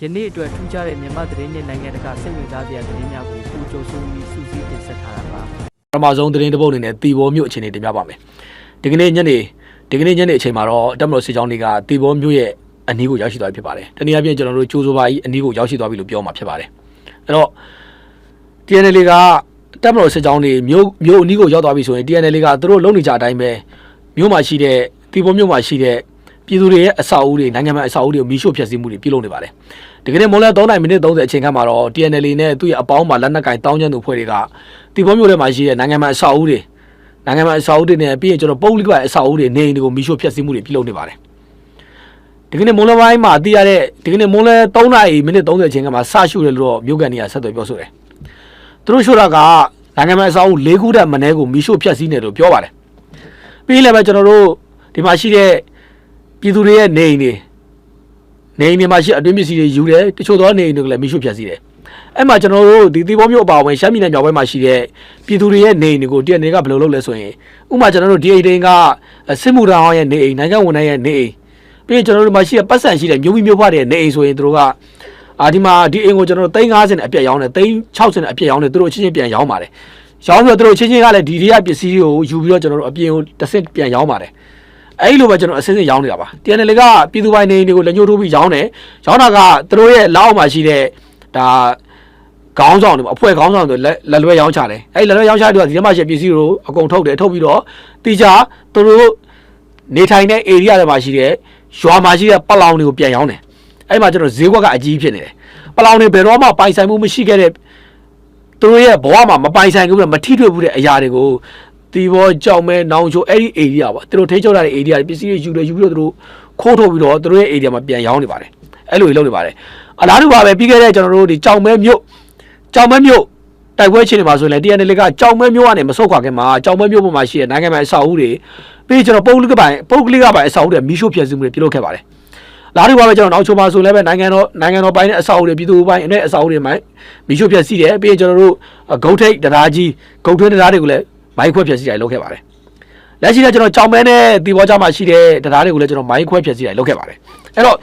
ယနေ့အတွက်ထူးခြားတဲ့မြန်မာသတင်းနဲ့နိုင်ငံတကာစိတ်ဝင်စားစရာသတင်းများကိုပူကြိုဆိုပြီးစူးစီးတင်ဆက်ထားတာပါပထမဆုံးသတင်းတစ်ပုဒ်အနေနဲ့တီဘောမြို့အခြေအနေတင်ပြပါမယ်ဒီကနေ့ညနေဒီကနေ့ညနေအချိန်မှာတော့တက်မတော်စစ်ကြောင်းတွေကတီဘောမြို့ရဲ့အနီးကိုရောက်ရှိသွားပြီဖြစ်ပါတယ်တနည်းအားဖြင့်ကျွန်တော်တို့ကျိုးစိုးပါကြီးအနီးကိုရောက်ရှိသွားပြီလို့ပြောမှာဖြစ်ပါတယ်အဲ့တော့ TNL ကတက်မတော်စစ်ကြောင်းတွေမြို့မြို့အနီးကိုရောက်သွားပြီဆိုရင် TNL ကသူတို့လုံနေကြအတိုင်းပဲမြို့မှာရှိတဲ့တီဘောမြို့မှာရှိတဲ့ ပြည်သူတွေရဲ့အဆောက်အဦတွေနိုင်ငံမှာအဆောက်အဦတွေကိုမီးရှို့ဖျက်ဆီးမှုတွေပြုလုပ်နေပါတယ်ဒီကနေ့မွန်လဲ3မိနစ်30အချိန်ခန့်မှာတော့ TNL နဲ့သူ့ရဲ့အပေါင်းပါလက်နက်ကင်တောင်းကျမ်းသူဖွဲ့တွေကတီဘောမြို့ထဲမှာရှိတဲ့နိုင်ငံမှာအဆောက်အဦတွေနိုင်ငံမှာအဆောက်အဦတွေနဲ့ပြီးရင်ကျွန်တော်ပုဂ္ဂလိကအဆောက်အဦတွေနေအိမ်တွေကိုမီးရှို့ဖျက်ဆီးမှုတွေပြုလုပ်နေပါတယ်ဒီကနေ့မွန်လဲပိုင်းမှာသိရတဲ့ဒီကနေ့မွန်လဲ3နာရီမိနစ်30အချိန်ခန့်မှာစရှုတယ်လို့တော့မြို့ကန်တွေကဆက်သွယ်ပြောဆိုတယ်သူတို့ရှို့တာကနိုင်ငံမှာအစားအုပ်၄ခုတက်မနေကိုမီးရှို့ဖျက်ဆီးနေတယ်လို့ပြောပါတယ်။ပြီးလည်းပဲကျွန်တော်တို့ဒီမှာရှိတဲ့ ပြည်သူတွေရဲ့နေအိမ်တွေနေအိမ်တွေမှာရှိအတွင်းပစ္စည်းတွေယူတယ်တချို့သောနေအိမ်တွေကိုလည်းမီးရှို့ဖျက်ဆီးတယ်။အဲ့မှာကျွန်တော်တို့ဒီသီးပေါမျိုးအပါအဝင်ရှမ်းပြည်နယ်မြောက်ပိုင်းမှာရှိတဲ့ပြည်သူတွေရဲ့နေအိမ်တွေကိုတရက်နေကဘယ်လိုလုပ်လဲဆိုရင်ဥပမာကျွန်တော်တို့ဒီအိမ်တွေကစစ်မှုထမ်းဟောင်းရဲ့နေအိမ်နိုင်ငံဝန်ထမ်းရဲ့နေအိမ်ပြီးရင်ကျွန်တော်တို့မှာရှိတဲ့ပတ်စံရှိတဲ့မြို့မိမြို့ဖတွေရဲ့နေအိမ်ဆိုရင်တို့ကအာဒီမှာဒီအိမ်ကိုကျွန်တော်တို့350နဲ့အပြက်ရောင်းတယ်360နဲ့အပြက်ရောင်းတယ်သူတို့အချင်းချင်းပြန်ရောင်းပါတယ်ရောင်းပြီးတော့သူတို့အချင်းချင်းကလည်းဒီတွေကပစ္စည်းတွေကိုယူပြီးတော့ကျွန်တော်တို့အပြင်ကိုတစ်ဆင့်ပြန်ရောင်းပါတယ် အဲ့လိုပဲကျွန်တော်အစင်းစင်းရောင်းနေတာပါ TNL ကပြည်သူပိုင်နေအိမ်တွေကိုလက်ညှိုးထိုးပြီးရောင်းတယ်ရောင်းတာကသူတို့ရဲ့လက်အောက်မှာရှိတဲ့ဒါခေါင်းဆောင်တွေပေါ့အဖွဲ့ခေါင်းဆောင်တွေလက်လက်လွဲရောင်းချတယ်အဲ့လက်လွဲရောင်းချတဲ့ကဒီထဲမှာရှိတဲ့ပစ္စည်းတွေကိုအကုန်ထုတ်တယ်ထုတ်ပြီးတော့တိကျသူတို့နေထိုင်တဲ့ area တွေမှာရှိတဲ့ရွာမှာရှိတဲ့ပလောင်တွေကိုပြန်ရောင်းတယ်အဲ့မှာကျွန်တော်ဈေးကွက်ကအကြီးဖြစ်နေတယ်ပလောင်တွေဘယ်တော့မှပိုင်ဆိုင်မှုမရှိခဲ့တဲ့သူတို့ရဲ့ဘဝမှာမပိုင်ဆိုင်ဘူးမထိတွေ့ဘူးတဲ့အရာတွေကို တီဘောကြောင်မဲနောင်ချိုအဲ့ဒီ area ပေါ့သူတို့ထိန်းချုပ်ထားတဲ့ area တွေပစ္စည်းတွေယူတယ်ယူပြီးတော့သူတို့ခိုးထုတ်ပြီးတော့သူတို့ရဲ့ area မှာပြန်ရောင်းနေပါတယ်အဲ့လိုကြီးလုပ်နေပါတယ်အလားတူပါပဲပြီးခဲ့တဲ့ကျွန်တော်တို့ဒီကြောင်မဲမြို့ကြောင်မဲမြို့တိုက်ပွဲချင်းတွေမှာဆိုရင်လည်း TNL ကကြောင်မဲမြို့ကနေမဆုတ်ခွာခင်မှာကြောင်မဲမြို့ပေါ်မှာရှိတဲ့နိုင်ငံမှာအဆောက်အဦတွေပြီးကျွန်တော်ပုဂ္ဂလိကပိုင်ပုဂ္ဂလိကပိုင်အဆောက်အဦတွေမီးရှို့ဖျက်ဆီးမှုတွေပြုလုပ်ခဲ့ပါတယ်လာတူပါပဲကျွန်တော်နောက်ချိုပါဆိုလည်းပဲနိုင်ငံတော်နိုင်ငံတော်ပိုင်းနဲ့အဆောက်အဦတွေပြည်သူပိုင်းနဲ့အဆောက်အဦတွေမှာမီးရှို့ဖျက်ဆီးတယ်ပြီးရင်ကျွန်တော်တို့ဂုတ်ထိတ်တရားကြီးဂုတ်ထွင်းတရားတွေကိုလည်း မိုင်းခွဲဖျက်ဆီးတယ်လုပ်ခဲ့ပါတယ်လက်ရှိလည်းကျွန်တော်ကြောင်မဲနဲ့တီဘောကြားမှာရှိတဲ့တရားတွေကိုလည်းကျွန်တော်မိုင်းခွဲဖျက်ဆီးတယ်လုပ်ခဲ့ပါတယ်အဲ့တော့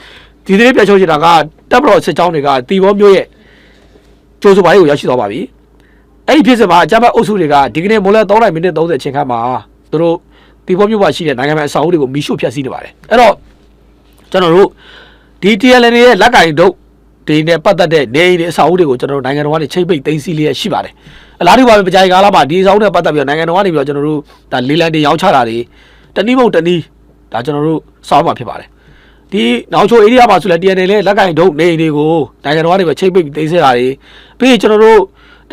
ဒီသတင်းပြချိုးချင်တာကတပ်မတော်စစ်ကြောင်းတွေကတီဘောမျိုးရဲ့ကျိုးစုပိုင်းကိုရောက်ရှိသွားပါပြီအဲ့ဒီဖြစ်စဉ်မှာအကြမ်းဖက်အုပ်စုတွေကဒီကနေ့မိုးလဲ3မိနစ်30အချိန်ခန့်မှာသူတို့တီဘောမျိုးမှာရှိတဲ့နိုင်ငံမှာအဆောက်အဦတွေကိုမီးရှို့ဖျက်ဆီးနေပါတယ်အဲ့တော့ကျွန်တော်တို့ဒီ TLN ရဲ့လက်ကင်ဒုတ်ဒီနဲ့ပတ်သက်တဲ့နေအိမ်တွေအဆောက်အဦတွေကိုကျွန်တော်တို့နိုင်ငံတော်ကနေချိတ်ပိတ်သိမ်းဆည်းလျက်ရှိပါတယ် အလားတူပါပဲပကြိုင်ကာလမှာဒီအဆောက်အဦနဲ့ပတ်သက်ပြီးတော့နိုင်ငံတော်ကနေပြီးတော့ကျွန်တော်တို့ဒါလေးလံတင်ရောင်းချတာတွေတနည်းမဟုတ်တနည်းဒါကျွန်တော်တို့စောင့်မှာဖြစ်ပါတယ်ဒီနောက်ချို area မှာဆိုလဲ TNL ရဲ့လက်ကင်ဒုတ်နေအိမ်တွေကိုနိုင်ငံတော်ကနေပဲချိတ်ပိတ်သိမ်းဆည်းတာတွေပြီးရင်ကျွန်တော်တို့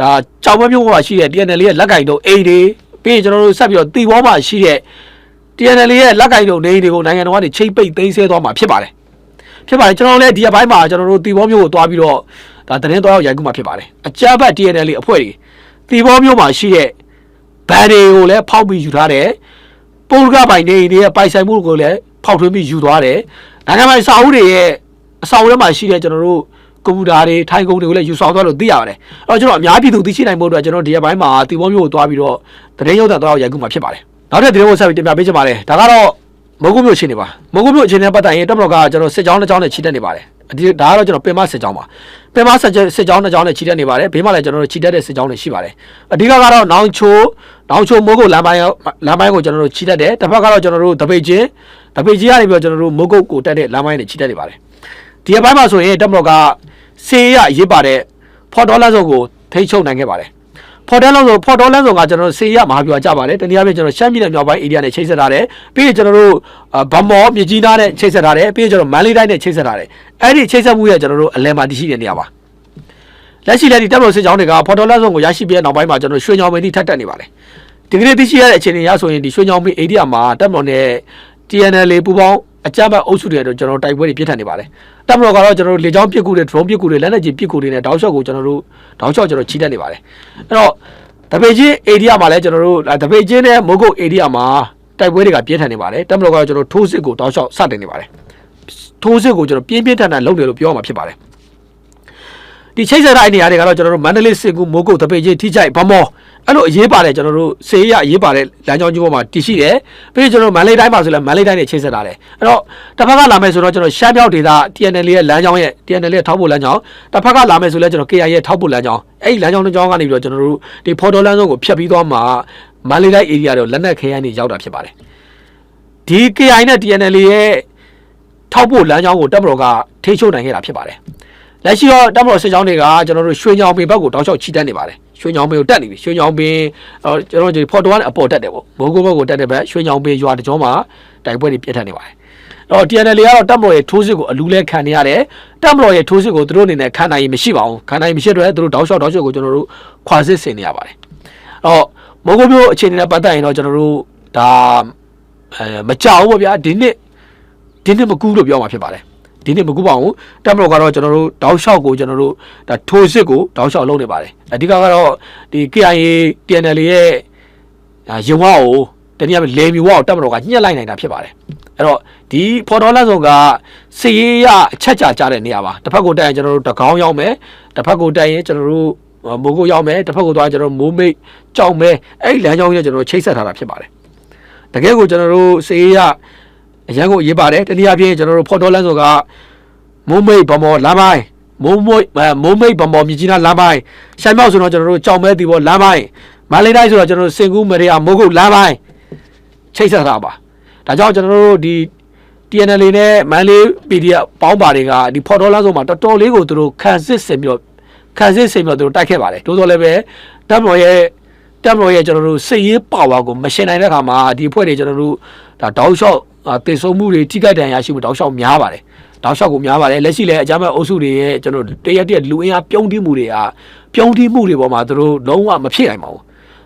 ဒါကြောင်မမျိုးမှာရှိတဲ့ TNL ရဲ့လက်ကင်ဒုတ်အိမ်တွေပြီးရင်ကျွန်တော်တို့ဆက်ပြီးတော့တီဘောမှာရှိတဲ့ TNL ရဲ့လက်ကင်ဒုတ်နေအိမ်တွေကိုနိုင်ငံတော်ကနေချိတ်ပိတ်သိမ်းဆည်းသွားမှာဖြစ်ပါတယ်ဖြစ်ပါတယ်ကျွန်တော်လည်းဒီအပိုင်းမှာကျွန်တော်တို့တီဘောမျိုးကိုတွားပြီးတော့ဒါသတင်းသွားရောက်ရိုက်ကူးမှာဖြစ်ပါတယ်အကြမ်းဖက် TNL အဖွဲ့တွေ တီဘောမျိုးမှာရှိတဲ့ဘန်တွေကိုလည်းဖောက်ပြီးယူထားတယ်ပုံကပိုင်နေတွေရဲ့ပိုင်ဆိုင်မှုကိုလည်းဖောက်ထွင်းပြီးယူသွားတယ်နိုင်ငံပိုင်စာအုပ်တွေရဲ့အဆောင်ထဲမှာရှိတဲ့ကျွန်တော်တို့ကွန်ပျူတာတွေထိုင်ကုန်တွေကိုလည်းယူဆောင်သွားလို့သိရပါတယ်အဲ့တော့ကျွန်တော်အများပြည်သူသိရှိနိုင်ဖို့အတွက်ကျွန်တော်ဒီအပိုင်းမှာတီဘောမျိုးကိုတွားပြီးတော့သတင်းရုပ်သံသွားရောက်ရိုက်ကူးမှာဖြစ်ပါတယ်နောက်ထပ်သတင်းကိုဆက်ပြီးတင်ပြပေးချင်ပါတယ်ဒါကတော့မုတ်ကုမြို့အခြေအနေပါမုတ်ကုမြို့အခြေအနေနဲ့ပတ်သက်ရင်တပ်မတော်ကကျွန်တော်စစ်ကြောင်းတစ်ကြောင်းနဲ့ချီတက်နေပါတယ် ဒီဒါကတော့ကျွန်တော်ပင်မစစ်ကြောင်းပါပင်မစစ်ကြောင်းစစ်ကြောင်းတစ်ကြောင်းနဲ့ချီတက်နေပါတယ်ဘေးမှာလည်းကျွန်တော်တို့ချီတက်တဲ့စစ်ကြောင်းတွေရှိပါတယ်အဓိကကတော့နောင်ချိုနောင်ချိုမိုးကုတ်လမ်းပိုင်းလမ်းပိုင်းကိုကျွန်တော်တို့ချီတက်တယ်တစ်ဖက်ကတော့ကျွန်တော်တို့တပိတ်ချင်းတပိတ်ချင်းကနေပြီးတော့ကျွန်တော်တို့မိုးကုတ်ကိုတက်တဲ့လမ်းပိုင်းတွေချီတက်နေပါတယ်ဒီအပိုင်းမှာဆိုရင်တပ်မတော်ကစေရရေးပါတဲ့ဖော်တော်လမ်းစုံကိုထိချုပ်နိုင်ခဲ့ပါတယ် ဖော်တယ်လုံးဆိုဖော်တော်လန်းဆိုကကျွန်တော်တို့စေရမဟာဗျူဟာကြပါတယ်တနည်းအားဖြင့်ကျွန်တော်ရှမ်းပြည်နယ်မြောက်ပိုင်းဧရိယာနဲ့ချိတ်ဆက်ထားတယ်ပြီးရင်ကျွန်တော်တို့ဗမောမြေကြီးသားနဲ့ချိတ်ဆက်ထားတယ်ပြီးရင်ကျွန်တော်မန္တလေးတိုင်းနဲ့ချိတ်ဆက်ထားတယ်အဲ့ဒီချိတ်ဆက်မှုရဲ့ကျွန်တော်တို့အလဲမှာတရှိတဲ့နေရာပါလက်ရှိလက်ဒီတပ်မတော်စစ်ကြောင်းတွေကဖော်တော်လန်းဆိုကိုရရှိပြီးတဲ့နောက်ပိုင်းမှာကျွန်တော်ရွှေညောင်မင်းတိထက်တက်နေပါတယ်ဒီကနေ့သိရှိရတဲ့အခြေအနေအရဆိုရင်ဒီရွှေညောင်မင်းဧရိယာမှာတပ်မတော်နဲ့ TNL ပူပေါင်း အကြမ်းဖက်အုပ်စုတွေတော့ကျွန်တော်တိုက်ပွဲတွေပြစ်ထန်နေပါတယ်တပ်မတော်ကတော့ကျွန်တော်တို့လေကြောင်းပစ်ကူတွေ drone ပစ်ကူတွေလက်နက်ကြီးပစ်ကူတွေနဲ့တောက်လျှောက်ကိုကျွန်တော်တို့တောက်လျှောက်ကျွန်တော်ချီတက်နေပါတယ်အဲ့တော့တပေချင်း area မှာလည်းကျွန်တော်တို့တပေချင်းနဲ့မိုးကုတ် area မှာတိုက်ပွဲတွေကပြင်းထန်နေပါတယ်တက်မလို့ကတော့ကျွန်တော်ထိုးစစ်ကိုတောက်လျှောက်စတင်နေပါတယ်ထိုးစစ်ကိုကျွန်တော်ပြင်းပြင်းထန်ထန်လုပ်တယ်လို့ပြောရမှာဖြစ်ပါတယ် ဒီဒီချိတ်ဆက်တဲ့နေရာတွေကတော့ကျွန်တော်တို့မန္တလေးစစ်ကူမိုးကုတ်တပိတ်ကြီးထိချိုက်ဗမောအဲ့လိုအရေးပါတယ်ကျွန်တော်တို့စေရအရေးပါတယ်လမ်းကြောင်းကြီးပေါ်မှာတည်ရှိတယ်ပြီးတော့ကျွန်တော်တို့မန္တလေးတိုင်းမှာဆိုလဲမန္တလေးတိုင်းနဲ့ချိတ်ဆက်တာတယ်အဲ့တော့တစ်ဖက်ကလာမယ်ဆိုတော့ကျွန်တော်ရှမ်းမြောက်ဒေသ TNL ရဲ့လမ်းကြောင်းရဲ့ TNL ရဲ့ထောက်ဖို့လမ်းကြောင်းတစ်ဖက်ကလာမယ်ဆိုလဲကျွန်တော် KI ရဲ့ထောက်ဖို့လမ်းကြောင်းအဲ့ဒီလမ်းကြောင်းတစ်ကြောင်းကနေပြီးတော့ကျွန်တော်တို့ဒီဖော်တော်လမ်းဆုံးကိုဖြတ်ပြီးသွားမှာမန္တလေးတိုင်း area တွေလက်နက်ခဲယမ်းတွေရောက်တာဖြစ်ပါတယ်ဒီ KI နဲ့ TNL ရဲ့ထောက်ဖို့လမ်းကြောင်းကိုတပ်မတော်ကထိချုပ်နိုင်ခဲ့တာဖြစ်ပါတယ် လက်ရှိတော့တပ်မတော်စစ်ကြောင်းတွေကကျွန်တော်တို့ရွှေညောင်ပင်ဘက်ကိုတောက်လျှောက်ချီတက်နေပါတယ်ရွှေညောင်ပင်ကိုတက်နေပြီရွှေညောင်ပင်အော်ကျွန်တော်တို့ဖော်တော်ကအပေါ်တက်တယ်ပေါ့မိုးကုတ်ဘက်ကိုတက်တဲ့ဘက်ရွှေညောင်ပင်ရွာတကြောမှာတိုက်ပွဲတွေပြတ်ထန်နေပါတယ်တော့ TNL ကတော့တပ်မတော်ရဲ့ထိုးစစ်ကိုအလူလဲခံနေရတယ်တပ်မတော်ရဲ့ထိုးစစ်ကိုသူတို့အနေနဲ့ခံနိုင်ရင်မရှိပါဘူးခံနိုင်ရင်မရှိတော့သူတို့တောက်လျှောက်တောက်လျှောက်ကိုကျွန်တော်တို့ခွာစစ်ဆင်နေရပါတယ်အော်မိုးကုတ်မျိုးအခြေအနေနဲ့ပတ်သက်ရင်တော့ကျွန်တော်တို့ဒါအဲမကြောက်ဘူးပေါ့ဗျာဒီနှစ်ဒီနှစ်မကူးလို့ပြောမှာဖြစ်ပါတယ် ဒီနေ့မကူပါဘူးတက်မတော်ကတော့ကျွန်တော်တို့တောက်လျှောက်ကိုကျွန်တော်တို့ဒါထိုးစစ်ကိုတောက်လျှောက်လုပ်နေပါတယ်အဓိကကတော့ဒီ KIA TNL ရဲ့အာရုံဝါကိုတနည်းအားဖြင့်လေမြူဝါကိုတက်မတော်ကညှက်လိုက်နိုင်တာဖြစ်ပါတယ်အဲ့တော့ဒီဖော်တော်လက်ဆောင်ကစီရေးရအချက်ချကြတဲ့နေရာပါတစ်ဖက်ကိုတက်ရင်ကျွန်တော်တို့တကောင်းရောက်မယ်တစ်ဖက်ကိုတက်ရင်ကျွန်တော်တို့မိုးကိုရောက်မယ်တစ်ဖက်ကိုသွားကျွန်တော်မိုးမိတ်ကြောက်မယ်အဲ့ဒီလမ်းကြောင်းကြီးကျွန်တော်တို့ချိတ်ဆက်ထားတာဖြစ်ပါတယ်တကယ်ကိုကျွန်တော်တို့စီရေးရ အရန်ကိုရေးပါတယ်တနည်းအားဖြင့်ကျွန်တော်တို့ဖော်တော်လက်ဆောင်ကမိုးမိတ်ဗမော်လမ်းပိုင်းမိုးမွိတ်အဲမိုးမိတ်ဗမော်မြကြီးနားလမ်းပိုင်းရှမ်းမြောက်ဆိုတော့ကျွန်တော်တို့ကြောင်မဲတီဘောလမ်းပိုင်းမန္တလေးတိုင်းဆိုတော့ကျွန်တော်တို့စင်ကူးမရေယာမိုးကုတ်လမ်းပိုင်းချိတ်ဆက်တာပါဒါကြောင့်ကျွန်တော်တို့ဒီ TNL နဲ့မန္တလေး PDF ပေါင်းပါတွေကဒီဖော်တော်လမ်းဆုံးမှာတော်တော်လေးကိုသူတို့ခံစစ်ဆင်ပြီးတော့ခံစစ်ဆင်ပြီးတော့သူတို့တိုက်ခဲ့ပါတယ်တိုးတော်လည်းပဲတပ်မတော်ရဲ့တပ်မတော်ရဲ့ကျွန်တော်တို့စစ်ရေးပါဝါကိုမရှင်နိုင်တဲ့အခါမှာဒီအဖွဲ့တွေကျွန်တော်တို့ဒါတောက်လျှောက် တေဆုံးမှုတွေထိခိုက်ဒဏ်ရာရှိမှုတောက်လျှောက်များပါတယ်တောက်လျှောက်ကိုများပါတယ်လက်ရှိလည်းအကြမ်းဖက်အုပ်စုတွေရဲ့ကျွန်တော်တရက်တရက်လူအင်အားပြုံးတိမှုတွေကပြုံးတိမှုတွေပေါ်မှာသူတို့လုံးဝမဖြစ်နိုင်ပါဘူး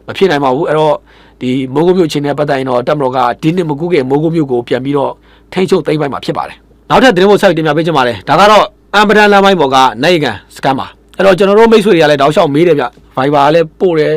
မဖြစ်နိုင်ပါဘူးအဲ့တော့ဒီမိုးကုတ်မြို့ချင်းနဲ့ပတ်သက်ရင်တော့တက်မတော်ကဒီနှစ်မကူးခင်မိုးကုတ်မြို့ကိုပြန်ပြီးတော့ထိန်းချုပ်သိမ်းပိုက်မှာဖြစ်ပါတယ်နောက်ထပ်သတင်းဖို့ဆက်ပြီးတင်ပြပေးချင်ပါတယ်ဒါကတော့အမ်ပဒန်လမ်းပိုင်းပေါ်ကနိုင်ကန်စကန်ပါအဲ့တော့ကျွန်တော်တို့မိတ်ဆွေတွေကလည်းတောက်လျှောက်မေးတယ်ဗျ Viber ကလည်းပို့တယ်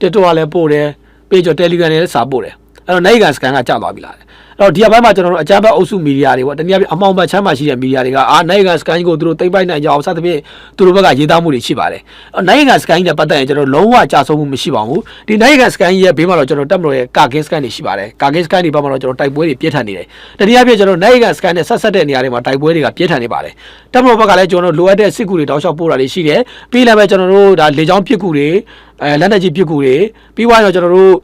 TikTok ကလည်းပို့တယ် page ကျော် Telegram နဲ့လည်းစာပို့တယ်အဲ့တော့နိုင်ကန်စကန်ကကြာသွားပြီလားအဲ့ တော့ဒီအပိုင်းမှာကျွန်တော်တို့အကြမ်းဖက်အုပ်စုမီဒီယာတွေပေါ့တနည်းအားဖြင့်အမောင်ဘတ်ချမ်းမှာရှိတဲ့မီဒီယာတွေကအာနိုင်ကန်စကန်ကိုသူတို့တိမ့်ပိုက်နိုင်ကြအောင်စသဖြင့်သူတို့ဘက်ကရေးသားမှုတွေရှိပါတယ်အဲ့နိုင်ကန်စကန်နဲ့ပတ်သက်ရင်ကျွန်တော်လုံးဝကြာဆုံးမှုမရှိပါဘူးဒီနိုင်ကန်စကန်ရဲ့ဘေးမှာတော့ကျွန်တော်တက်မလို့ရဲ့ကာကင်းစကန်တွေရှိပါတယ်ကာကင်းစကန်တွေဘက်မှာတော့ကျွန်တော်တိုက်ပွဲတွေပြင်းထန်နေတယ်တနည်းအားဖြင့်ကျွန်တော်နိုင်ကန်စကန်နဲ့ဆက်ဆက်တဲ့နေရာတွေမှာတိုက်ပွဲတွေကပြင်းထန်နေပါတယ်တက်မလို့ဘက်ကလည်းကျွန်တော်တို့လိုအပ်တဲ့စစ်ကူတွေတောက်လျှောက်ပို့တာတွေရှိတယ်ပြီးလည်းပဲကျွန်တော်တို့ဒါလေကြောင်းပစ်ကူတွေအဲလက်နက်ကြီးပစ်ကူတွေပြီးသွားတော့ကျွန်တော်တို့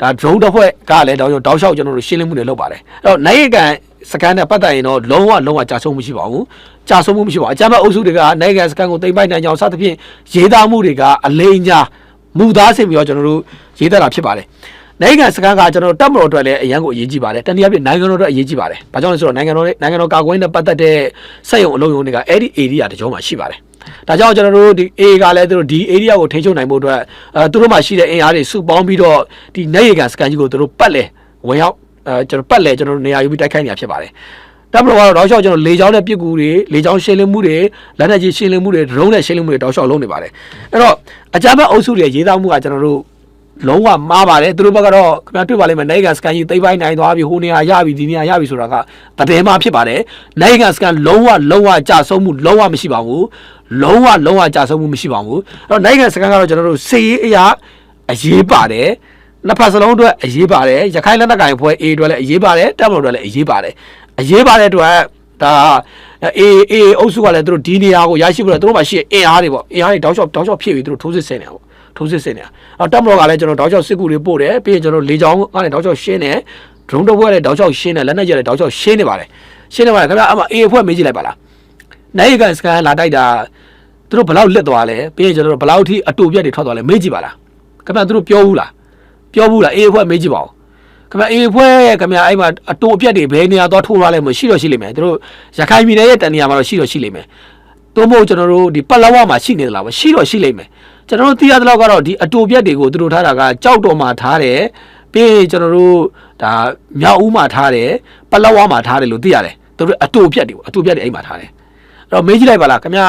ဒါ drone တစ်ဖွဲ့ကလည်းတောက်တောက်လျှောက်ကျွန်တော်တို့ရှင်းလင်းမှုတွေလုပ်ပါတယ်အဲ့တော့နိုင်ကန်စကန်နဲ့ပတ်သက်ရင်တော့လုံးဝလုံးဝကြာဆုံးမှုရှိပါဘူးကြာဆုံးမှုမရှိပါဘူးအကြမ်းဖက်အုပ်စုတွေကနိုင်ကန်စကန်ကိုတိမ့်ပိုက်နိုင်ကြအောင်စသဖြင့်ရေးသားမှုတွေကအလိမ်ညာမူသားဆင်ပြီးတော့ကျွန်တော်တို့ရေးသားတာဖြစ်ပါတယ် နိုင်ငံစကန်ကကျွန်တော်တို့တပ်မတော်အတွက်လည်းအရန်ကိုအရေးကြီးပါတယ်တနည်းအားဖြင့်နိုင်ငံတော်အတွက်အရေးကြီးပါတယ်ဘာကြောင့်လဲဆိုတော့နိုင်ငံတော်နဲ့နိုင်ငံတော်ကာကွယ်ရေးနဲ့ပတ်သက်တဲ့စက်ရုံအလုံးရုံတွေကအဲ့ဒီ area တကြောမှာရှိပါတယ်ဒါကြောင့်ကျွန်တော်တို့ဒီ A ကလည်းသူတို့ဒီ area ကိုထိန်းချုပ်နိုင်ဖို့အတွက်အဲသူတို့မှာရှိတဲ့အင်အားတွေစုပေါင်းပြီးတော့ဒီနိုင်ရကန်စကန်ကြီးကိုသူတို့ပတ်လဲဝင်ရောက်အဲကျွန်တော်ပတ်လဲကျွန်တော်တို့နေရာယူပြီးတိုက်ခိုက်နေတာဖြစ်ပါတယ်တပ်မတော်ကတော့တောက်လျှောက်ကျွန်တော်လေချောင်းနဲ့ပြစ်ကူတွေလေချောင်းရှင်းလင်းမှုတွေလက်နက်ကြီးရှင်းလင်းမှုတွေဒရုန်းနဲ့ရှင်းလင်းမှုတွေတောက်လျှောက်လုပ်နေပါတယ်အဲ့တော့အကြမ်းဖက်အုပ်စုတွေရေးသားမှုကကျွန်တော်တို့ လုံးဝမှားပါတယ်သူတို့ဘက်ကတော့ခင်ဗျာတွေ့ပါလိမ့်မယ်နိုင်ငံစကန်ကြီးသိမ့်ပိုင်းနိုင်သွားပြီဟိုနေရာရပြီဒီနေရာရပြီဆိုတာကတည်င်းမှဖြစ်ပါတယ်နိုင်ငံစကန်လုံးဝလုံးဝကြာဆုံးမှုလုံးဝမရှိပါဘူးလုံးဝလုံးဝကြာဆုံးမှုမရှိပါဘူးအဲ့တော့နိုင်ငံစကန်ကတော့ကျွန်တော်တို့စေရေးအရာအရေးပါတယ်နှစ်ဖက်စလုံးအတွက်အရေးပါတယ်ရခိုင်လက်နက်ကိုင်ဖွဲ့ A အတွက်လည်းအရေးပါတယ်တပ်မတော်အတွက်လည်းအရေးပါတယ်အရေးပါတဲ့အတွက်ဒါအေးအေးအုပ်စုကလည်းသူတို့ဒီနေရာကိုရရှိဖို့လည်းသူတို့မှရှိအင်အားတွေပေါ့အင်အားတွေတောက်လျှောက်တောက်လျှောက်ဖြစ်ပြီးသူတို့ထိုးစစ်ဆင်နေတာပေါ့ ထိုးစစ်ဆင်နေတာအော်တက်မတော်ကလည်းကျွန်တော်တောက်ချောက်စစ်ကူတွေပို့တယ်ပြီးရင်ကျွန်တော်လေချောင်းကနေတောက်ချောက်ရှင်းတယ် drone တော့ဘွဲလည်းတောက်ချောက်ရှင်းတယ်လက်နက်ကျလည်းတောက်ချောက်ရှင်းနေပါတယ်ရှင်းနေပါတယ်ခင်ဗျာအမအေးအဖွဲ့မေးကြည့်လိုက်ပါလားနိုင်ကန်စကန်လာတိုက်တာသူတို့ဘယ်လောက်လက်သွားလဲပြီးရင်ကျွန်တော်တို့ဘယ်လောက်ထိအတူပြတ်တွေထွက်သွားလဲမေးကြည့်ပါလားခင်ဗျာသူတို့ပြောဘူးလားပြောဘူးလားအေးအဖွဲ့မေးကြည့်ပါဦးခင်ဗျာအေးအဖွဲ့ရဲ့ခင်ဗျာအဲ့မှာအတူအပြတ်တွေဘယ်နေရာသွားထိုးသွားလဲမရှိတော့ရှိလိမ့်မယ်သူတို့ရခိုင်ပြည်နယ်ရဲ့တန်နေရာမှာတော့ရှိတော့ရှိလိမ့်မယ် သို့မဟုတ်ကျွန်တော်တို့ဒီပတ်လဝမှာရှိနေသလားပဲရှိတော့ရှိလိမ့်မယ်ကျွန်တော်တို့သိရသလောက်ကတော့ဒီအတူပြက်တွေကိုသူတို့ထားတာကကြောက်တော်မှာထားတယ်ပြီးရင်ကျွန်တော်တို့ဒါမြောက်ဦးမှာထားတယ်ပတ်လဝမှာထားတယ်လို့သိရတယ်သူတို့အတူပြက်တွေပေါ့အတူပြက်တွေအိမ်မှာထားတယ်အဲ့တော့မေးကြည့်လိုက်ပါလားခင်ဗျာ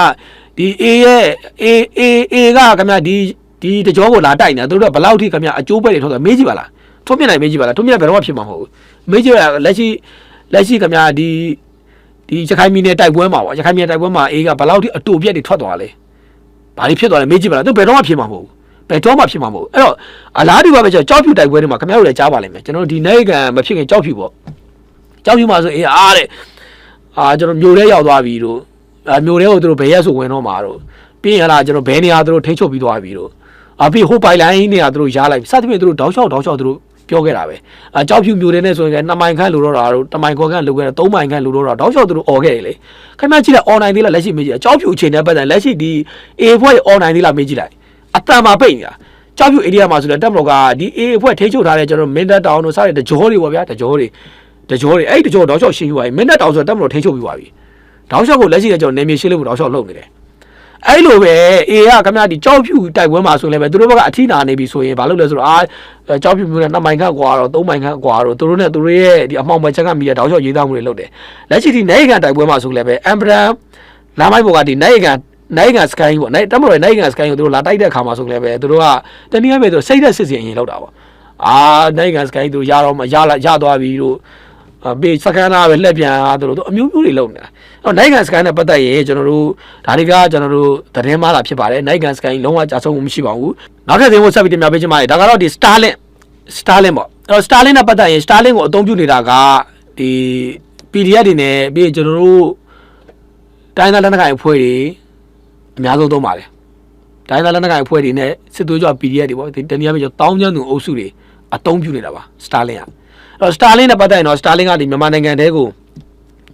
ဒီ A ရဲ့ A A A ကခင်ဗျာဒီဒီတကြောကိုလာတိုက်နေတာသူတို့ကဘယ်လောက်ထိခင်ဗျာအကျိုးပဲတွေထောက်တာမေးကြည့်ပါလားထုံးပြနိုင်မေးကြည့်ပါလားထုံးပြဘယ်တော့မှဖြစ်မှာမဟုတ်ဘူးမေးကြည့်ရလက်ရှိလက်ရှိခင်ဗျာဒီ ဒီရခိုင်ပြည်နယ်တိုက်ပွဲမှာပေါ့ရခိုင်ပြည်နယ်တိုက်ပွဲမှာအေးကဘယ်လောက်ထိအတူပြက်တွေထွက်သွားလဲဘာလို့ဖြစ်သွားလဲမေးကြည့်ပါလားသူဘယ်တော့မှဖြစ်မှာမဟုတ်ဘူးဘယ်တော့မှဖြစ်မှာမဟုတ်ဘူးအဲ့တော့အလားတူပါပဲကျွန်တော်ကြောက်ဖြူတိုက်ပွဲတွေမှာခင်ဗျားတို့လည်းကြားပါလိမ့်မယ်ကျွန်တော်တို့ဒီနိုင်ကန်မဖြစ်ခင်ကြောက်ဖြူပေါ့ကြောက်ဖြူမှာဆိုအေးအားတဲ့အာကျွန်တော်မျိုးထဲရောက်သွားပြီတို့အာမျိုးထဲကိုသူတို့ဘယ်ရက်ဆိုဝင်တော့မှာတို့ပြီးရင်ဟလာကျွန်တော်ဘယ်နေရာသူတို့ထိန်းချုပ်ပြီးသွားပြီတို့အာပြီးဟိုပိုင်လိုင်းနေရာသူတို့ရားလိုက်စသဖြင့်သူတို့တောက်လျှောက်တောက်လျှောက်သူတို့ ပြောခဲ့တာပဲအကြောက်ဖြူမျိုးတွေနဲ့ဆိုရင်2မိုင်ခန့်လိုတော့တာတို့1မိုင်ခွက်ခန့်လိုခဲ့တာ3မိုင်ခန့်လိုတော့တာတောက်လျှောက်သူတို့អော်ခဲ့တယ်လေခင်ဗျားကြည့်လိုက် online သေးလားလက်ရှိမေးကြည့်အကြောက်ဖြူအချိန်နဲ့ပတ်သက်လက်ရှိဒီ A ဖွဲ့ online သေးလားမေးကြည့်လိုက်အတန်မှာပိတ်နေတာကြောက်ဖြူ area မှာဆိုတော့တက်မလို့ကဒီ A ဖွဲ့ထိချုပ်ထားတဲ့ကျွန်တော်မင်းတပ်တောင်တို့စတဲ့တကြောတွေပေါ့ဗျာတကြောတွေတကြောတွေအဲ့ဒီတကြောတောက်လျှောက်ရှင်းယူပါပြီမင်းတပ်တောင်ဆိုတော့တက်မလို့ထိချုပ်ပြီးပါပြီတောက်လျှောက်ကိုလက်ရှိကကျွန်တော်နေမြေရှင်းလို့တောက်လျှောက်လုပ်နေတယ် အဲ့လိုပဲအေကခင်ဗျားဒီကြောက်ဖြူတိုက်ပွဲမှာဆိုရင်လည်းပဲသူတို့ဘက်ကအထီးနာနေပြီဆိုရင်ဘာလုပ်လဲဆိုတော့အာကြောက်ဖြူမျိုးနဲ့2မိုင်ခန့်กว่าတော့3မိုင်ခန့်กว่าတော့သူတို့နဲ့သူတို့ရဲ့ဒီအမှောင်မချက်ကမီရတောက်လျှောက်ရေးသားမှုတွေလုပ်တယ်လက်ရှိဒီနိုင်ကန်တိုက်ပွဲမှာဆိုလည်းပဲအမ်ဘရန်လာမိုက်ဘောကဒီနိုင်ကန်နိုင်ကန်စကိုင်းပေါ့နိုင်တမတော်နိုင်ကန်စကိုင်းကိုသူတို့လာတိုက်တဲ့ခါမှာဆိုလည်းပဲသူတို့ကတနည်းအားဖြင့်သူစိတ်သက်စစ်စင်အရင်လောက်တာပေါ့အာနိုင်ကန်စကိုင်းသူရတော့မရလာရသွားပြီတို့ ဘေးစကန်နာပဲလှက်ပြန်သူတို့အမျိုးမျိုးတွေလုပ်နေတာအဲ့တော့နိုင်ငံစကိုင်းနဲ့ပတ်သက်ရင်ကျွန်တော်တို့ဒါတွေကကျွန်တော်တို့သတင်းမှားတာဖြစ်ပါတယ်နိုင်ငံစကိုင်းလုံးဝကြာဆုံးမှုမရှိပါဘူးနောက်ထပ်သင်ဖို့ဆက်ပြီးတင်ပြပေးချင်ပါတယ်ဒါကတော့ဒီ Starlink Starlink ပေါ့အဲ့တော့ Starlink နဲ့ပတ်သက်ရင် Starlink ကိုအသုံးပြုနေတာကဒီ PDF တွေနဲ့ပြီးရင်ကျွန်တော်တို့တိုင်းသားလက်နက်ကိုင်အဖွဲ့တွေအများဆုံးသုံးပါတယ်တိုင်းသားလက်နက်ကိုင်အဖွဲ့တွေနဲ့စစ်သွေးကြွ PDF တွေပေါ့ဒီတနည်းအားဖြင့်ကျွန်တော်တောင်းကျမ်းသူအုပ်စုတွေအသုံးပြုနေတာပါ Starlink ကအဲ့ တော့ Starlink နဲ့ပတ်သက်ရင်တော့ Starlink ကဒီမြန်မာနိုင်ငံတဲကို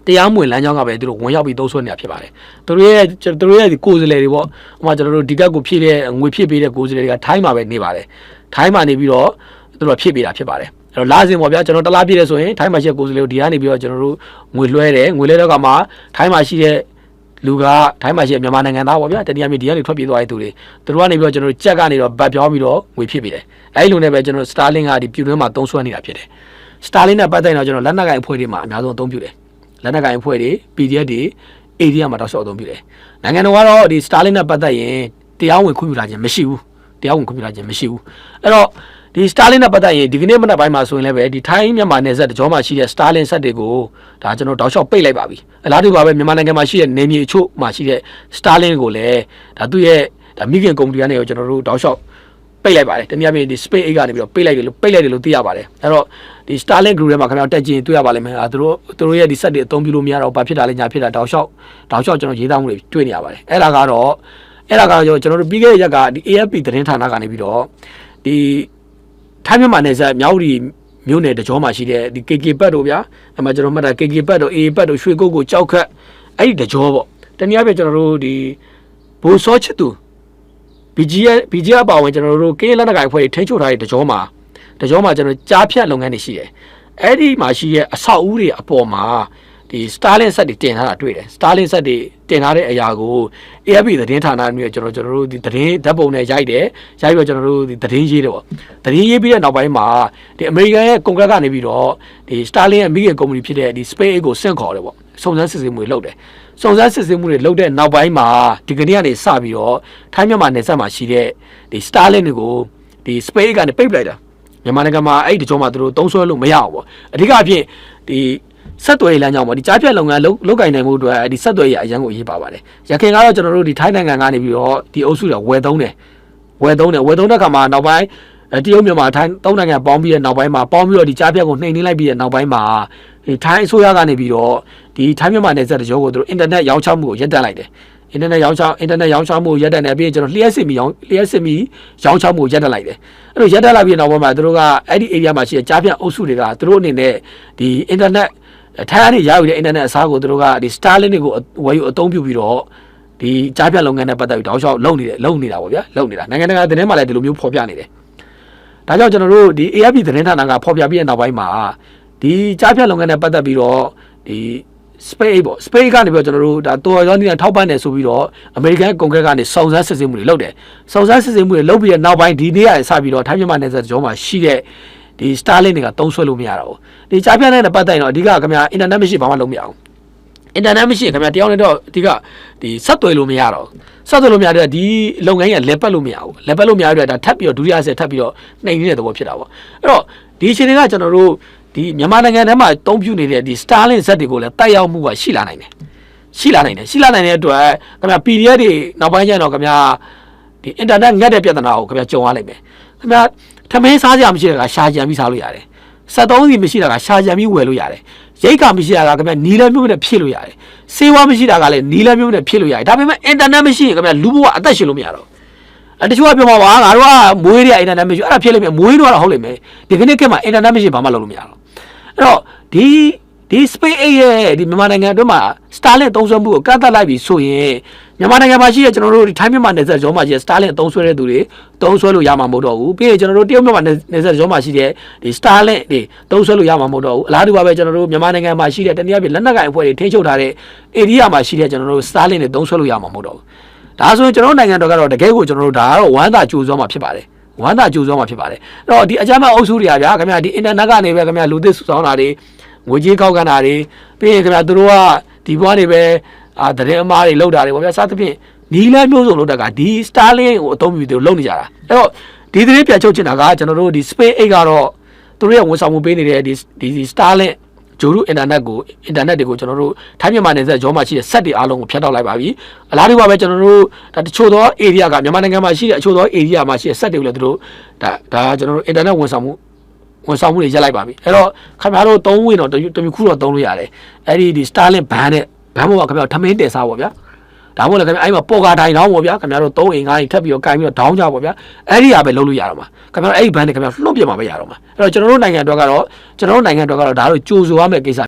တရားမဝင်လမ်းကြောင်းကပဲသူတို့ဝင်ရောက်ပြီးသုံးဆွဲနေတာဖြစ်ပါတယ်သူတို့ရဲ့သူတို့ရဲ့ဒီကိုယ်စားလှယ်တွေပေါ့ဥပမာကျွန်တော်တို့ဒီကက်ကိုဖြည့်တဲ့ငွေဖြည့်ပေးတဲ့ကိုယ်စားလှယ်တွေကထိုင်းမှာပဲနေပါတယ်ထိုင်းမှာနေပြီးတော့သူတို့ဖြည့်ပေးတာဖြစ်ပါတယ်အဲ့တော့လာစဉ်ပေါ့ဗျာကျွန်တော်တလားပြည့်တယ်ဆိုရင်ထိုင်းမှာရှိတဲ့ကိုယ်စားလှယ်ကိုဒီကနေပြီးတော့ကျွန်တော်တို့ငွေလွှဲတယ်ငွေလွှဲတော့ကမှထိုင်းမှာရှိတဲ့လူကထိုင်းမှာရှိတဲ့မြန်မာနိုင်ငံသားပေါ့ဗျာတနည်းအားဖြင့်ဒီကနေထွက်ပြေးသွားတဲ့သူတွေသူတို့ကနေပြီးတော့ကျွန်တော်တို့ကြက်ကနေတော့ဗတ်ပြောင်းပြီးတော့ငွေဖြည့်ပေးတယ်အဲ့ဒီလိုနဲ့ပဲကျွန်တော် Starlink ကဒီပြည်တွင်းမှာသုံးဆွဲနေတာဖြစ်တယ် Starlink နဲ့ပတ်သက်ရင်တော့ကျွန်တော်လက်နက်ကိုင်အဖွဲ့တွေမှာအများဆုံးအသုံးပြုတယ်လက်နက်ကိုင်အဖွဲ့တွေ PDF တွေ area မှာတောက်လျှောက်အသုံးပြုတယ်နိုင်ငံတော်ကတော့ဒီ Starlink နဲ့ပတ်သက်ရင်တရားဝင်ခွင့်ပြုလာခြင်းမရှိဘူးတရားဝင်ခွင့်ပြုလာခြင်းမရှိဘူးအဲ့တော့ဒီ Starlink နဲ့ပတ်သက်ရင်ဒီကနေ့မနက်ပိုင်းမှာဆိုရင်လည်းပဲဒီထိုင်းမြန်မာနယ်စပ်တကြောမှာရှိတဲ့ Starlink ဆက်တွေကိုဒါကျွန်တော်တောက်လျှောက်ပိတ်လိုက်ပါပြီအလားတူပါပဲမြန်မာနိုင်ငံမှာရှိတဲ့နေမြေအချို့မှာရှိတဲ့ Starlink ကိုလည်းဒါသူ့ရဲ့ဒါမိခင်ကုမ္ပဏီကနေရောကျွန်တော်တို့တောက်လျှောက် ပိတ်လိုက်ပါတယ်တနည်းအားဖြင့်ဒီ Space 8ကနေပြီးတော့ပိတ်လိုက်တယ်လို့ပိတ်လိုက်တယ်လို့သိရပါတယ်အဲ့တော့ဒီ Starlink group ထဲမှာခင်ဗျားတက်ကြည့်တွေ့ရပါလိမ့်မယ်အဲသူတို့သူတို့ရဲ့ဒီ set တွေအသုံးပြုလို့မရတော့ဘာဖြစ်တာလဲညာဖြစ်တာတောက်လျှောက်တောက်လျှောက်ကျွန်တော်ရေးသားမှုတွေတွေ့နေရပါတယ်အဲ့ဒါကတော့အဲ့ဒါကတော့ကျွန်တော်တို့ပြီးခဲ့တဲ့ရက်ကဒီ AFP သတင်းဌာနကနေပြီးတော့ဒီထိုင်းမြန်မာနယ်စပ်မြောက်ရီမြို့နယ်တကြောမှာရှိတဲ့ဒီ KK ဘတ်တို့ဗျာအဲ့မှာကျွန်တော်မှတ်တာ KK ဘတ်တို့ AA ဘတ်တို့ရွှေကုတ်ကိုကြောက်ခတ်အဲ့ဒီတကြောပေါ့တနည်းအားဖြင့်ကျွန်တော်တို့ဒီဘိုးစောချစ်သူ BGF BGF အပါဝင်ကျွန်တော်တို့ကင်းလက်နက်ကိုင်အဖွဲ့တွေထိန်းချုပ်ထားတဲ့တကြောမှာတကြောမှာကျွန်တော်ကြားဖြတ်လုပ်ငန်းတွေရှိတယ်အဲ့ဒီမှာရှိတဲ့အဆောက်အဦတွေအပေါ်မှာဒီ Starlink ဆက်တွေတင်ထားတာတွေ့တယ် Starlink ဆက်တွေတင်ထားတဲ့အရာကို AFP သတင်းဌာနမျိုးကျွန်တော်ကျွန်တော်တို့ဒီသတင်းဓာတ်ပုံနဲ့ရိုက်တယ်ရိုက်ပြီးတော့ကျွန်တော်တို့ဒီသတင်းရေးတယ်ပေါ့သတင်းရေးပြီးတဲ့နောက်ပိုင်းမှာဒီ American ရဲ့ Congress ကနေပြီးတော့ဒီ Starlink ရဲ့မိခင်ကုမ္ပဏီဖြစ်တဲ့ဒီ Space ကိုဆင့်ခေါ်တယ်ပေါ့စုံစမ်းစစ်ဆေးမှုတွေလုပ်တယ် စုံစမ်းစစ်ဆေးမှုတွေလုပ်တဲ့နောက်ပိုင်းမှာဒီကနေ့ကနေစပြီးတော့ထိုင်းမြန်မာနယ်စပ်မှာရှိတဲ့ဒီ Starlink တွေကိုဒီ Space ကနေပိတ်ပလိုက်တာမြန်မာနိုင်ငံမှာအဲ့ဒီတကြောမှာသူတို့သုံးဆွဲလို့မရအောင်ပေါ့အဓိကအဖြစ်ဒီဆက်သွယ်ရေးလမ်းကြောင်းပေါ့ဒီကြားဖြတ်လုပ်ငန်းလုပ်လုပ်ကင်နိုင်မှုအတွက်ဒီဆက်သွယ်ရေးအရန်ကိုအရေးပါပါတယ်ရခိုင်ကတော့ကျွန်တော်တို့ဒီထိုင်းနိုင်ငံကနေပြီးတော့ဒီအုပ်စုတွေဝယ်သုံးတယ်ဝယ်သုံးတယ်ဝယ်သုံးတဲ့ခါမှာနောက်ပိုင်းအဲတရုတ်မြန်မာထိုင်းသုံးနိုင်ငံပေါင်းပြီးတဲ့နောက်ပိုင်းမှာပေါင်းပြီးတော့ဒီကြားဖြတ်ကိုနှိမ်နှင်းလိုက်ပြီးတဲ့နောက်ပိုင်းမှာဒီ ထိုင်းအစိုးရကနေပြီးတော့ဒီထိုင်းမြန်မာနယ်စပ်တကြောကိုသူတို့အင်တာနက်ရောင်းချမှုကိုရပ်တန့်လိုက်တယ်အင်တာနက်ရောင်းချအင်တာနက်ရောင်းချမှုကိုရပ်တန့်တယ်ပြီးရင်ကျွန်တော်လျှက်စစ်မီရောင်းလျှက်စစ်မီရောင်းချမှုကိုရပ်တန့်လိုက်တယ်အဲ့လိုရပ်တန့်လိုက်ပြီးတဲ့နောက်ပိုင်းမှာသူတို့ကအဲ့ဒီ area မှာရှိတဲ့ကြားဖြတ်အုပ်စုတွေကသူတို့အနေနဲ့ဒီအင်တာနက်ထိုင်းကနေရယူတဲ့အင်တာနက်အစားကိုသူတို့ကဒီ Starlink တွေကိုဝယ်ယူအသုံးပြုပြီးတော့ဒီကြားဖြတ်လုပ်ငန်းနဲ့ပတ်သက်ပြီးတောက်လျှောက်လုပ်နေတယ်လုပ်နေတာပေါ့ဗျာလုပ်နေတာနိုင်ငံတကာသတင်းမှာလည်းဒီလိုမျိုးဖော်ပြနေတယ်ဒါကြောင့်ကျွန်တော်တို့ဒီ AFP သတင်းဌာနကဖော်ပြပြီးတဲ့နောက်ပိုင်းမှာ ဒီကြားဖြတ်လုပ်ငန်းနဲ့ပတ်သက်ပြီးတော့ဒီ space ပေါ့ space ကနေပြီးတော့ကျွန်တော်တို့ဒါတော်ရောင်းနေတာထောက်ပံ့တယ်ဆိုပြီးတော့ American Congress ကနေစုံစမ်းစစ်ဆေးမှုတွေလုပ်တယ်စုံစမ်းစစ်ဆေးမှုတွေလုပ်ပြီးတဲ့နောက်ပိုင်းဒီနေ့ကစပြီးတော့ထိုင်းမြန်မာနယ်စပ်ကျောမှာရှိတဲ့ဒီ Starlink တွေကတုံးဆွဲလို့မရတော့ဘူးဒီကြားပြန့်တဲ့ပတ်သက်ရင်တော့အဓိကခင်ဗျာ internet မရှိဘာမှလုပ်မရအောင် internet မရှိခင်ဗျာတယောက်နဲ့တော့အဓိကဒီဆက်သွယ်လို့မရတော့ဆက်သွယ်လို့မရတဲ့ဒီလုပ်ငန်းကြီးလက်ပတ်လို့မရဘူးလက်ပတ်လို့မရတဲ့ဒါထပ်ပြီးတော့ဒုတိယဆက်ထပ်ပြီးတော့နှိမ်နေတဲ့သဘောဖြစ်တာပေါ့အဲ့တော့ဒီအချိန်တွေကကျွန်တော်တို့ ဒီမြန်မာနိုင်ငံထဲမှာတုံးပြနေတဲ့ဒီ Starlink ဇက်တွေကိုလည်းတိုက်ရောက်မှုကရှိလာနိုင်တယ်ရှိလာနိုင်တယ်ရှိလာနိုင်တဲ့အတွက်ခင်ဗျာ PDF တွေနောက်ပိုင်းကျရင်တော့ခင်ဗျာဒီ internet ငတ်တဲ့ပြဿနာကိုခင်ဗျာကြုံရလိမ့်မယ်ခင်ဗျာထမင်းစားကြမရှိတဲ့ကရှာကြံပြီးစားလို့ရတယ်စက်သုံးစီမရှိတာကရှာကြံပြီးဝယ်လို့ရတယ်ရိတ်ကမရှိတာကခင်ဗျာနီလမျိုးနဲ့ဖြည့်လို့ရတယ်စေဝါမရှိတာကလည်းနီလမျိုးနဲ့ဖြည့်လို့ရတယ်ဒါပေမဲ့ internet မရှိရင်ခင်ဗျာလူဘဝအသက်ရှင်လို့မရတော့ဘူးအဲတချို့ကပြောမှာပါငါတို့ကမွေးတဲ့အင်တာနက်မရှိဘူးအဲ့ဒါဖြစ်လိမ့်မယ်မွေးတော့တော့ဟုတ်လိမ့်မယ်ဒီကနေ့ကမှအင်တာနက်မရှိရင်ဘာမှလုပ်လို့မရတော့ အဲ့တော့ဒီဒီ space 8ရဲ့ဒီမြန်မာနိုင်ငံအတွင်းမှာ Starlink သုံးစွဲမှုကိုကန့်သတ်လိုက်ပြီဆိုရင်မြန်မာနိုင်ငံမှာရှိတဲ့ကျွန်တော်တို့ဒီထိုင်းမြန်မာနယ်စပ်ကျောမှာရှိတဲ့ Starlink သုံးစွဲတဲ့သူတွေသုံးစွဲလို့ရမှာမဟုတ်တော့ဘူးပြီးရင်ကျွန်တော်တို့တရုတ်မြန်မာနယ်စပ်ကျောမှာရှိတဲ့ဒီ Starlink တွေသုံးစွဲလို့ရမှာမဟုတ်တော့ဘူးအလားတူပါပဲကျွန်တော်တို့မြန်မာနိုင်ငံမှာရှိတဲ့တနည်းအားဖြင့်လက်နက်ကိုင်အဖွဲ့တွေထိန်းချုပ်ထားတဲ့ area မှာရှိတဲ့ကျွန်တော်တို့ Starlink တွေသုံးစွဲလို့ရမှာမဟုတ်တော့ဘူးဒါဆိုရင်ကျွန်တော်တို့နိုင်ငံတော်ကတော့တကယ်ကိုကျွန်တော်တို့ဒါကတော့ဝမ်းသာကြိုးစားမှာဖြစ်ပါတယ် ဝမ်းသာကြိုးစားမှာဖြစ်ပါတယ်အဲ့တော့ဒီအကြမ်းဖက်အုပ်စုတွေကဗျာခင်ဗျာဒီအင်တာနက်ကနေပဲခင်ဗျာလူသစ်စုဆောင်းတာတွေငွေကြေးကောက်ကန်တာတွေပြီးရင်ခင်ဗျာသူတို့ကဒီဘွားတွေပဲအာတရင်အမားတွေလောက်တာတွေပေါ့ဗျာစသဖြင့်နီလန်းမျိုးစုံလောက်တာကဒီ Starlink ကိုအသုံးပြုပြီးသူတို့လုပ်နေကြတာအဲ့တော့ဒီသတင်းပြန်ချုပ်ချင်တာကကျွန်တော်တို့ဒီ Space 8ကတော့သူတို့ရဲ့ဝန်ဆောင်မှုပေးနေတဲ့ဒီဒီ Starlink ဂျိုရုအင်တာနက်ကိုအင်တာနက်တွေကိုကျွန်တော်တို့ထိုင်းမြန်မာနယ်စပ်ကျောမှာရှိတဲ့စက်တွေအားလုံးကိုဖျက်တော့လိုက်ပါပြီအလားတူပါပဲကျွန်တော်တို့ဒါတချို့သော area ကမြန်မာနိုင်ငံမှာရှိတဲ့အချို့သော area မှာရှိတဲ့စက်တွေကိုလည်းသူတို့ဒါဒါကျွန်တော်တို့အင်တာနက်ဝန်ဆောင်မှုဝန်ဆောင်မှုတွေရက်လိုက်ပါပြီအဲ့တော့ခင်ဗျားတို့သုံးဝင်တော့တတမျိုးခုတော့သုံးလို့ရတယ်အဲ့ဒီဒီ Starlink ဘန်းနဲ့ဘန်းဘောကခင်ဗျားတို့ထမင်းတင်စားပါဗျာ ဒါမှမဟုတ်လည်းခင်ဗျာအဲ့မှာပေါ်ကာတိုင်တောင်းပေါ့ဗျာခင်ဗျားတို့သုံးအိမ်ငါးအိမ်ထပ်ပြီးတော့ကင်ပြီးတော့ဒေါင်းကြပေါ့ဗျာအဲ့ဒီဟာပဲလုပ်လို့ရတော့မှာခင်ဗျားတို့အဲ့ဒီဘန်းနဲ့ခင်ဗျားလွှတ်ပြမှာပဲရတော့မှာအဲ့တော့ကျွန်တော်တို့နိုင်ငံအတွက်ကတော့ကျွန်တော်တို့နိုင်ငံအတွက်ကတော့ဒါတို့ကြိုးဆိုရမယ့်ကိစ္စ